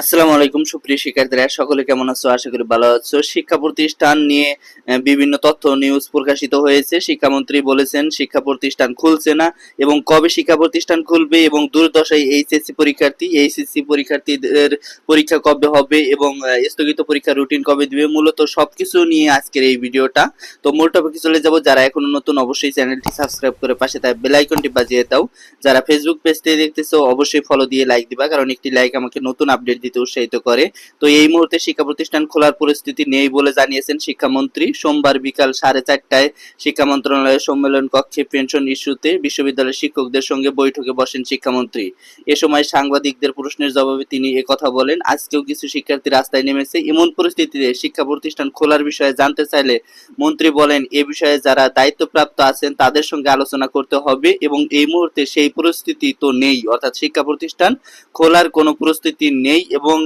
আসসালামু আলাইকুম, সুপ্রিয় শিক্ষার্থীরা। সকলে কেমন আছো? আশা করি ভালো আছো। শিক্ষা প্রতিষ্ঠান নিয়ে বিভিন্ন তথ্য নিউজ প্রকাশিত হয়েছে। শিক্ষামন্ত্রী বলেছেন, শিক্ষা প্রতিষ্ঠান খুলছে না এবং কবে শিক্ষা প্রতিষ্ঠান খুলবে এবং দুর্দশায় এইচএসসি পরীক্ষার্থী, এইচএসসি পরীক্ষার্থীদের পরীক্ষা কবে হবে এবং স্থগিত পরীক্ষা রুটিন কবে দিবে, মূলত সবকিছু নিয়ে আজকের এই ভিডিওটা। তো মূল টপিকে চলে যাব। যারা এখনও নতুন, অবশ্যই চ্যানেলটি সাবস্ক্রাইব করে পাশে তাই বেল আইকনটি বাজিয়ে দাও। যারা ফেসবুক পেজ থেকে দেখতেছো, অবশ্যই ফলো দিয়ে লাইক দিবা, কারণ একটি লাইক আমাকে নতুন আপডেট দিতে উৎসাহিত করে। তো এই মুহূর্তে শিক্ষা প্রতিষ্ঠান খোলার পরিস্থিতি নেই বলে জানিয়েছেন শিক্ষামন্ত্রী। সোমবার বিকাল সাড়ে চারটায় শিক্ষা মন্ত্রণালয়ের সম্মেলন কক্ষে পেনশন ইস্যুতে বিশ্ববিদ্যালয়ের শিক্ষকদের সঙ্গে বৈঠকে বসেন শিক্ষামন্ত্রী। এ সময় সাংবাদিকদের প্রশ্নের জবাবে তিনি একথা বলেন, আজকেও কিছু শিক্ষার্থী রাস্তায় নেমেছে। এমন পরিস্থিতিতে শিক্ষা প্রতিষ্ঠান খোলার বিষয়ে জানতে চাইলে মন্ত্রী বলেন, এ বিষয়ে যারা দায়িত্বপ্রাপ্ত আছেন তাদের সঙ্গে আলোচনা করতে হবে এবং এই মুহূর্তে সেই পরিস্থিতি তো নেই। অর্থাৎ শিক্ষা প্রতিষ্ঠান খোলার কোনো পরিস্থিতি নেই এবং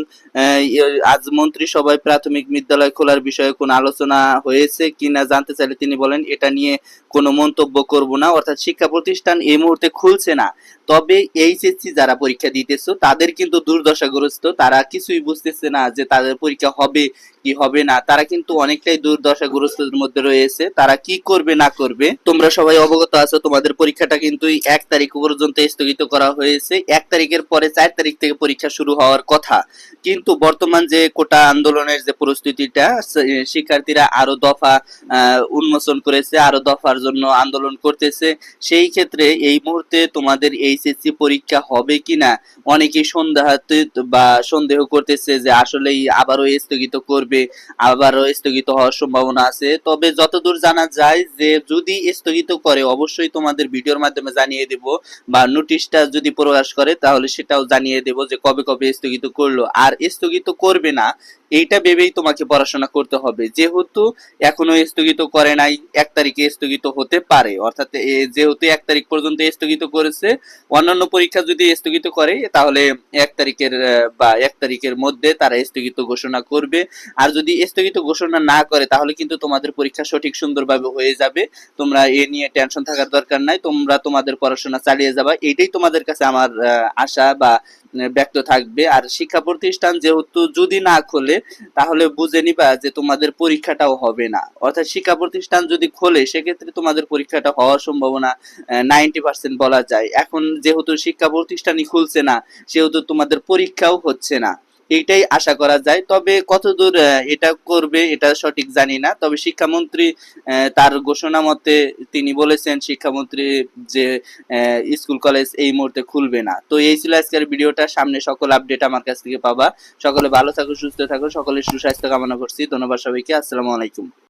আজ মন্ত্রী সভায় প্রাথমিক বিদ্যালয় খোলার বিষয়ে কোনো আলোচনা হয়েছে কিনা জানতে চাইলে তিনি বলেন, এটা নিয়ে কোনো মন্তব্য করব না। অর্থাৎ শিক্ষা প্রতিষ্ঠান এই মুহূর্তে খুলছে না। তবে এইচএসসি যারা পরীক্ষা দিতেছো, তাদের কিন্তু দুর্দশাগ্রস্ত। তারা কিছুই বুঝতেছে না যে তাদের পরীক্ষা হবে কি হবে না। তারা কিন্তু অনেকটাই দুর্দশাগ্রস্তদের মধ্যে রয়েছে। তারা কি করবে, না করবে, তোমরা সবাই অবগত আছো। তোমাদের পরীক্ষাটা কিন্তু এক তারিখ পর্যন্ত স্থগিত করা হয়েছে। এক তারিখের পরে চার তারিখ থেকে পরীক্ষা শুরু হওয়ার কথা। কিন্তু বর্তমান যে কোটা আন্দোলনের যে পরিস্থিতিটা শিক্ষার্থীরা আরও দফা উন্মোচন করেছে, আরও দফার জন্য আন্দোলন করতেছে। সেই ক্ষেত্রে এই মুহূর্তে তোমাদের এইচএসসি পরীক্ষা হবে কিনা? অনেকেই সন্দেহাতে বা সন্দেহ করতেছে যে আসলেই আবারও স্থগিত করবে, আবারও স্থগিত হওয়ার সম্ভাবনা আছে। তবে যতদূর জানা যায় যে যদি স্থগিত করে, অবশ্যই তোমাদের ভিডিওর মাধ্যমে জানিয়ে দেব বা নোটিশটা যদি প্রকাশ করে, তাহলে সেটাও জানিয়ে দেব যে কবে কবে স্থগিত করল। আর স্থগিত করবে না, এইটা ভেবেই তোমাকে পড়াশোনা করতে হবে। যেহেতু এখনও স্থগিত করে নাই, এক তারিখে স্থগিত হতে পারে। অর্থাৎ যেহেতু এক তারিখ পর্যন্ত স্থগিত করেছে অন্যান্য পরীক্ষা যদি স্থগিত করে, তাহলে এক তারিখের বা এক তারিখের মধ্যে তারা স্থগিত ঘোষণা করবে। আর যদি স্থগিত ঘোষণা না করে, তাহলে কিন্তু তোমাদের পরীক্ষা সঠিক সুন্দরভাবে হয়ে যাবে। তোমরা এ নিয়ে টেনশন থাকার দরকার নাই। তোমরা তোমাদের পড়াশোনা চালিয়ে যাবা। এটাই তোমাদের কাছে আমার আশা বা ব্যক্ত থাকবে। আর শিক্ষা প্রতিষ্ঠান যেহেতু যদি না খোলে, তাহলে বুঝে নিবা যে তোমাদের পরীক্ষাটাও হবে না। অর্থাৎ শিক্ষা প্রতিষ্ঠান যদি খোলে, সেক্ষেত্রে তোমাদের পরীক্ষাটা হওয়ার সম্ভাবনা নাইনটি পার্সেন্ট বলা যায়। এখন যেহেতু শিক্ষা প্রতিষ্ঠানই খুলছে না, সেহেতু তোমাদের পরীক্ষাও হচ্ছে না। এইটাই আশা করা যায়। তবে কতদূর এটা করবে এটা সঠিক জানি না। তবে শিক্ষামন্ত্রী তার ঘোষণা মতে তিনি বলেছেন শিক্ষামন্ত্রী যে স্কুল, কলেজ এই মুহূর্তে খুলবে না। তো এই ছিল আজকের ভিডিওটা। সামনে সকল আপডেট আমার কাছ থেকে পাবা। সকলে ভালো থাকো, সুস্থ থাকো। সকলে সুস্বাস্থ্য কামনা করছি। ধন্যবাদ সবাইকে। আসসালামু আলাইকুম।